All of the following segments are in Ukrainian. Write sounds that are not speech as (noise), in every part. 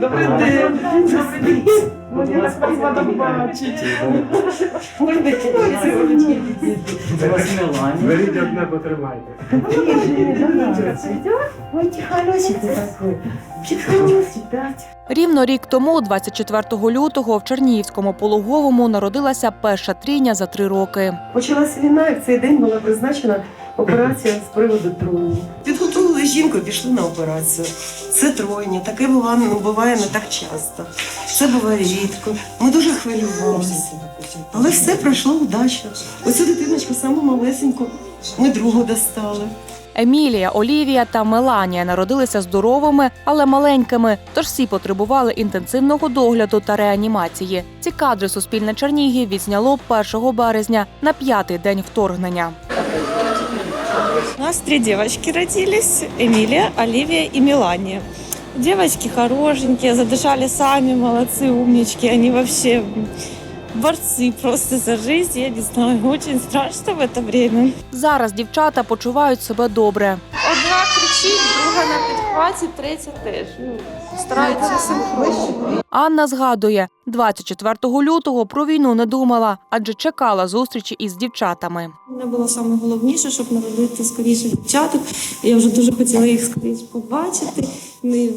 Добрий день. Добрий день. Мелані. Беріть одне, потримайте. Ой, хороший ти. Рівно рік тому, 24 лютого, в Чернігівському пологовому народилася перша трійня за три роки. Почалась війна, і в цей день була призначена операція з приводу тройні. Жінку, пішли на операцію. Це тройня. Таке буває, ну, буває не так часто. Це буває рідко. Ми дуже хвилювалися. Але все пройшло удачно. Оцю дитиночку саму малесеньку ми другу достали. Емілія, Олівія та Меланія народилися здоровими, але маленькими, тож всі потребували інтенсивного догляду та реанімації. Ці кадри Суспільне Чернігів відзняло 1 березня на п'ятий день вторгнення. У нас три девочки родились. Эмилия, Оливия и Мелания. Девочки хорошенькие, задышали сами, молодцы, умнички. Они вообще борцы просто за жизнь. Я не знаю, очень страшно в это время. Зараз дівчата почувають себе добре. Одна кричить, друга на підхваті, третя теж. Ну, стараються синхронно. Анна згадує, 24 лютого про війну не думала, адже чекала зустрічі із дівчатами. Мене було найголовніше, щоб народити скоріше дівчаток. Я вже дуже хотіла їх скоріше побачити. Ми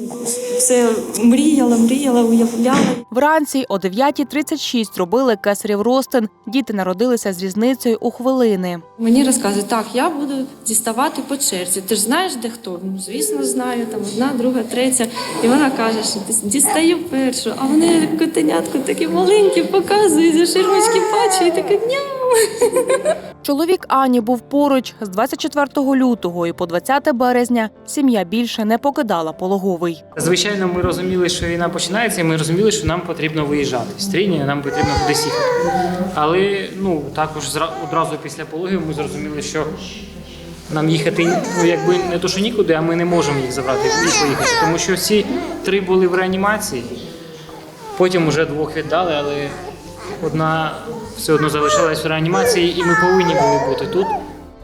все мріяла, мріяла, уявляла. Вранці о 9.36 робили кесарів ростин. Діти народилися з різницею у хвилини. Мені розказують, так, я буду діставати по черзі. Ти ж знаєш, де хто? Ну, звісно, знаю, там одна, друга, третя. І вона каже, що «Діс- дістаю першу, а вони котенятку такі маленькі, показують, за ширмочки бачу, і таке няу. (laughs) Чоловік Ані був поруч з 24 лютого і по 20 березня сім'я більше не покидала пологовий. Звичайно, ми розуміли, що війна починається, і ми розуміли, що нам потрібно виїжджати з нам потрібно кудись їхати. Але ну також одразу після пологів ми зрозуміли, що нам їхати ну, якби не то, що нікуди, а ми не можемо їх забрати і поїхати. Тому що всі три були в реанімації, потім вже двох віддали, але одна все одно залишилась в реанімації, і ми повинні були бути тут.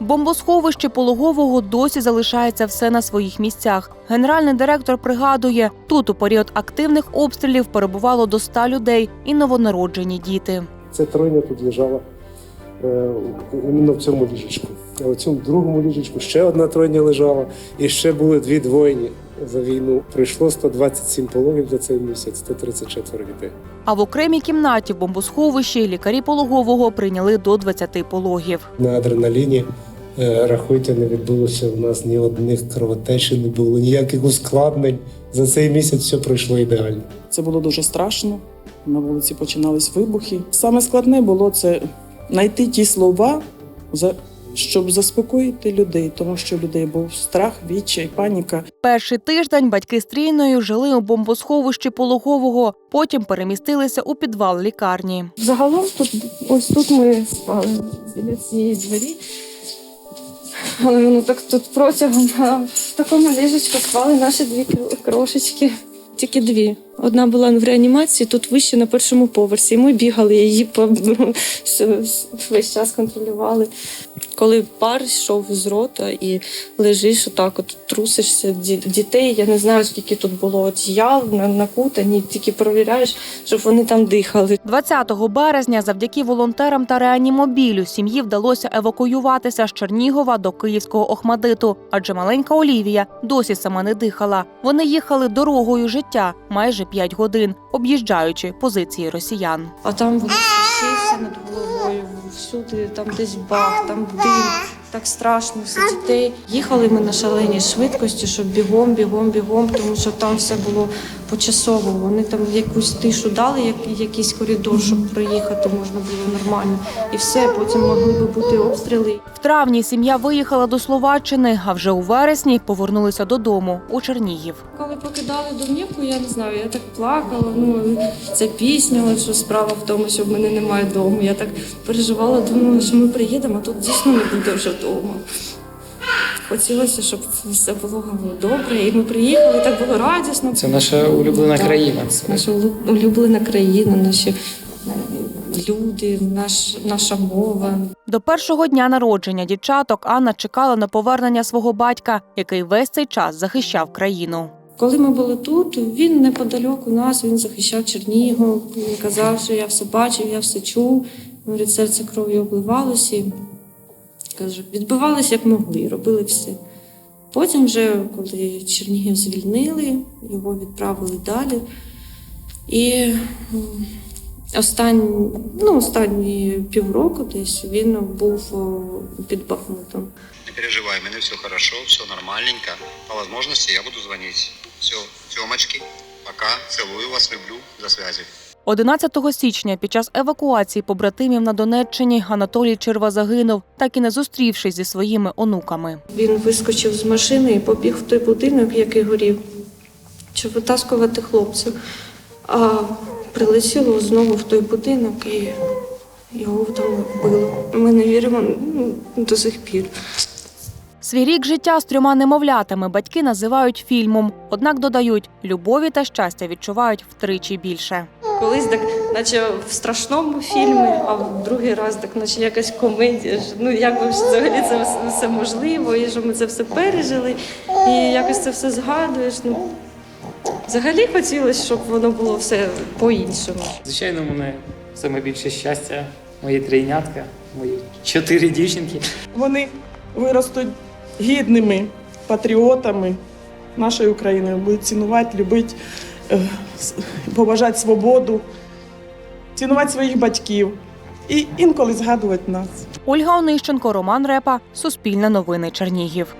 Бомбосховище пологового досі залишається все на своїх місцях. Генеральний директор пригадує, тут у період активних обстрілів перебувало до 100 людей і новонароджені діти. Ця тройня тут лежала е, іменно в цьому ліжечку. А в цьому другому ліжечку ще одна тройня лежала, і ще були дві двойні за війну. Прийшло 127 пологів за цей місяць, 134 дітей. А в окремій кімнаті в бомбосховищі лікарі пологового прийняли до 20 пологів. На адреналіні. е, Рахуйте, не відбулося в нас ні одних кровотечі, не було ніяких ускладнень. За цей місяць все пройшло ідеально. Це було дуже страшно. На вулиці починались вибухи. Саме складне було це знайти ті слова, за- щоб заспокоїти людей, тому що у людей був страх, відчай, паніка. Перший тиждень батьки з Трійною жили у бомбосховищі пологового, потім перемістилися у підвал лікарні. Загалом тут ось тут ми спали біля цієї двері. Але воно так тут протягом в такому ліжечку спали наші дві кро- крошечки. Тільки дві. Одна була в реанімації, тут вище на першому поверсі. Ми бігали її по (laughs) весь час контролювали. Коли пар йшов з рота і лежиш отак, от трусишся дітей. Я не знаю, скільки тут було одіял на- накутані, тільки провіряєш, щоб вони там дихали. 20 березня завдяки волонтерам та реанімобілю сім'ї вдалося евакуюватися з Чернігова до київського Охмадиту, адже маленька Олівія досі сама не дихала. Вони їхали дорогою життя майже 5 годин, об'їжджаючи позиції росіян. А там воно над головою, всюди там десь бах, там дим. Так страшно, все дітей. Їхали ми на шаленій швидкості, щоб бігом, бігом, бігом, тому що там все було почасово. Вони там якусь тишу дали, як, якийсь коридор, щоб проїхати можна було нормально. І все, потім могли би бути обстріли. В травні сім'я виїхала до Словаччини, а вже у вересні повернулися додому у Чернігів. Коли покидали домівку, я не знаю, я так плакала. Ну ця пісня, що справа в тому, що в мене немає дому. Я так переживала, думала, що ми приїдемо, а тут дійсно не буде вже вдома. Хотілося, щоб все було добре, і ми приїхали, так було радісно. Це наша улюблена країна. Це Наша улю- улюблена країна, наші люди, наш, наша мова. До першого дня народження дівчаток Анна чекала на повернення свого батька, який весь цей час захищав країну. Коли ми були тут, він неподалік у нас, він захищав Чернігов, він казав, що я все бачив, я все чув. Говорить, серце кров'ю обливалося. І, Каже, відбивалися як могли, робили все. Потім, вже, коли Чернігів звільнили, його відправили далі. І останні, ну, останні півроку десь він був під Бахмутом. Не переживай, у меня все хорошо, все нормальненько. По возможности я буду звонить. Все, Тёмочки, пока, целую вас, люблю, до связи. 11 січня під час евакуації побратимів на Донеччині Анатолій Черва загинув, так і не зустрівшись зі своїми онуками. Він вискочив з машини і побіг в той будинок, який горів, щоб витаскувати хлопців. А прилетіло знову в той будинок і його там вбило. Ми не віримо ну, до сих пір. Свій рік життя з трьома немовлятами батьки називають фільмом, однак додають, любові та щастя відчувають втричі більше. Колись так, наче в страшному фільмі, а в другий раз так, наче якась комедія. Ну як би взагалі це все- можливо, і що ми це все пережили, і якось це все згадуєш. Ну взагалі хотілося, щоб воно було все по-іншому. Звичайно, мене саме більше щастя, мої трійнятка, мої чотири дівчинки. Вони виростуть гідними патріотами нашої України, будуть цінувати, любити, поважати свободу, цінувати своїх батьків і інколи згадувати нас. Ольга Онищенко, Роман Репа, Суспільне новини Чернігів.